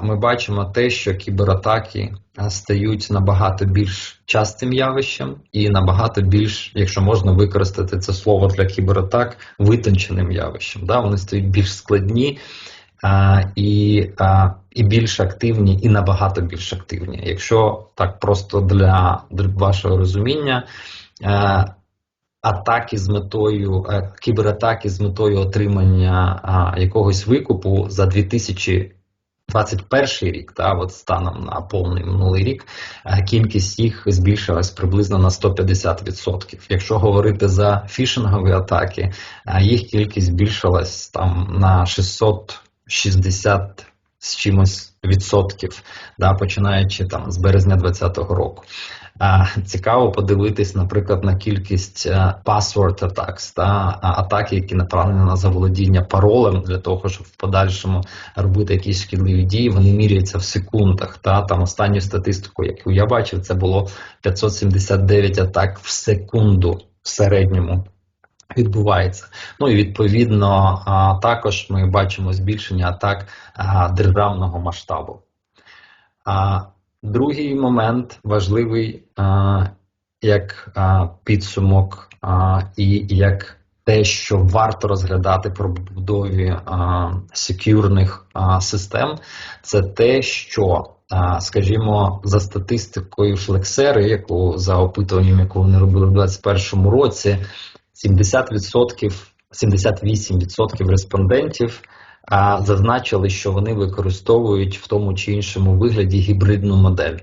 Ми бачимо те, що кібератаки стають набагато більш частим явищем і набагато більш, якщо можна використати це слово для кібератак, витонченим явищем. Да? Вони стають більш складні а, і, а, і більш активні, і набагато більш активні. Якщо так просто для, для вашого розуміння. а, Атаки з метою е, кібератаки з метою отримання а, якогось викупу за 2000 21 рік, та от станом на повний минулий рік, е, кількість їх збільшилась приблизно на 150%. Якщо говорити за фішингові атаки, е, їх кількість збільшилась там на 660 з чимось відсотків, да, починаючи там з березня 2020 року. А, Цікаво подивитись, наприклад, на кількість а, password attacks, та атаки, які направлені на заволодіння паролем для того, щоб в подальшому робити якісь шкідливі дії. Вони міряються в секундах. Та там останню статистику, яку я бачив, це було 579 атак в секунду в середньому. Відбувається. Ну і відповідно також ми бачимо збільшення атак державного масштабу. Другий момент важливий як підсумок і як те, що варто розглядати про побудові секюрних систем, це те, що Скажімо, за статистикою Флексери, яку за опитуванням, яку вони робили в 2021 році, 70%, 78% респондентів зазначили, що вони використовують в тому чи іншому вигляді гібридну модель.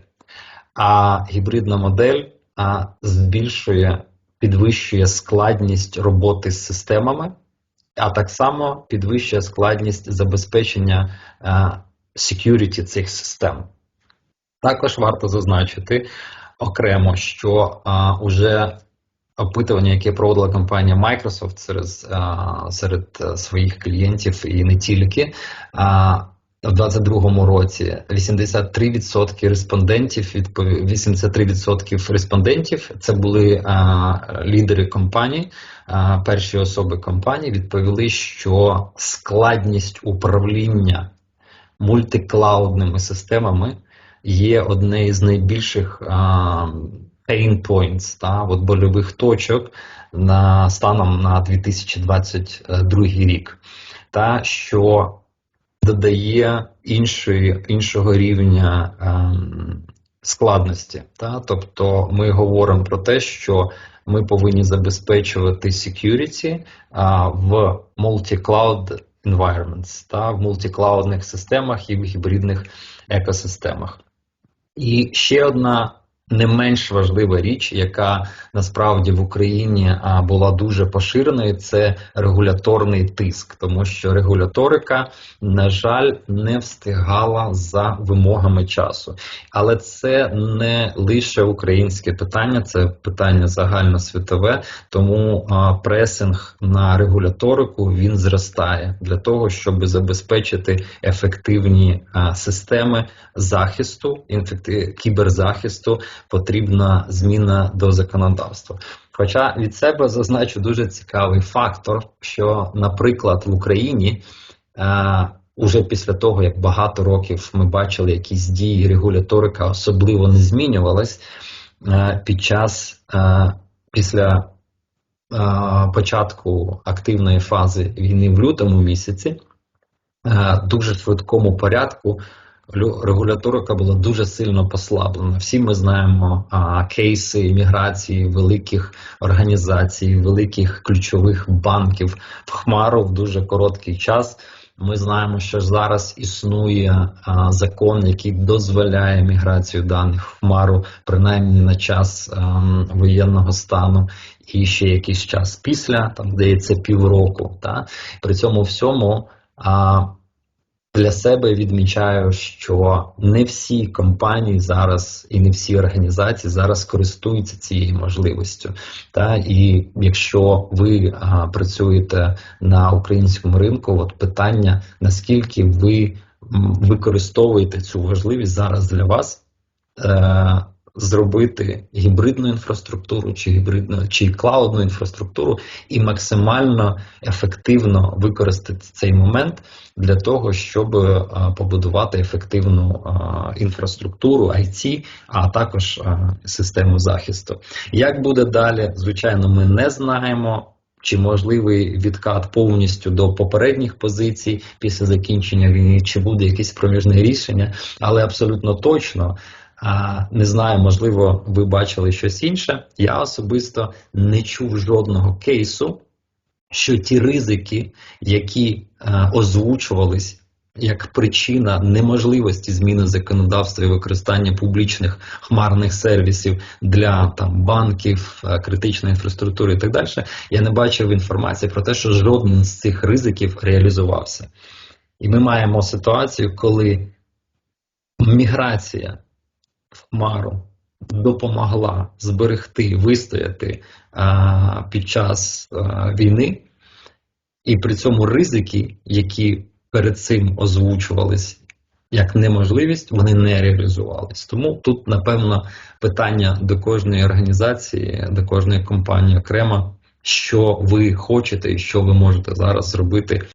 А гібридна модель а, збільшує, підвищує складність роботи з системами, а так само підвищує складність забезпечення а, security цих систем. Також варто зазначити окремо, що уже опитування, яке проводила компанія Microsoft серед серед е, своїх клієнтів і не тільки. В 2022 році 83% респондентів відпові... 83% респондентів це були а, лідери компаній, перші особи компанії відповіли, що складність управління мультиклаудними системами є одне із найбільших а, pain points, та, от больових точок на станом на 2022 рік, та що додає іншої, іншого рівня ем, складності. Та? Тобто ми говоримо про те, що ми повинні забезпечувати security а, в multi-cloud environments, та, в мультиклаудних системах і в гібридних екосистемах. І ще одна не менш важлива річ, яка насправді в Україні була дуже поширеною, це регуляторний тиск, тому що регуляторика, на жаль, не встигала за вимогами часу. Але це не лише українське питання, це питання загальносвітове, тому пресинг на регуляторику він зростає для того, щоб забезпечити ефективні системи захисту, кіберзахисту потрібна зміна до законодавства. Хоча від себе зазначу дуже цікавий фактор, що, наприклад, в Україні е, уже після того, як багато років ми бачили якісь дії регуляторика, особливо не змінювалась е, під час е, після початку активної фази війни в лютому місяці, дуже швидкому порядку регуляторика була дуже сильно послаблена. Всі ми знаємо а, кейси імміграції великих організацій, великих ключових банків в Хмару в дуже короткий час. Ми знаємо, що зараз існує а, закон, який дозволяє міграцію даних в Хмару, принаймні на час а, воєнного стану, і ще якийсь час після, там здається, півроку. Та? При цьому всьому. А, для себе відмічаю, що не всі компанії зараз і не всі організації зараз користуються цією можливістю. Та і якщо ви а, працюєте на українському ринку, от питання наскільки ви використовуєте цю важливість зараз для вас. Е, зробити гібридну інфраструктуру чи гібридну чи клаудну інфраструктуру і максимально ефективно використати цей момент для того, щоб е, побудувати ефективну е, інфраструктуру IT, а також е, систему захисту. Як буде далі? Звичайно, ми не знаємо. Чи можливий відкат повністю до попередніх позицій після закінчення війни, чи буде якесь проміжне рішення, але абсолютно точно не знаю, можливо, ви бачили щось інше. Я особисто не чув жодного кейсу, що ті ризики, які е, озвучувались як причина неможливості зміни законодавства і використання публічних хмарних сервісів для там банків, е, критичної інфраструктури і так далі, я не бачив інформації про те, що жоден з цих ризиків реалізувався. І ми маємо ситуацію, коли міграція хмару допомогла зберегти, вистояти а, під час а, війни, і при цьому ризики, які перед цим озвучувались як неможливість, вони не реалізувались. Тому тут, напевно, питання до кожної організації, до кожної компанії окремо, що ви хочете і що ви можете зараз зробити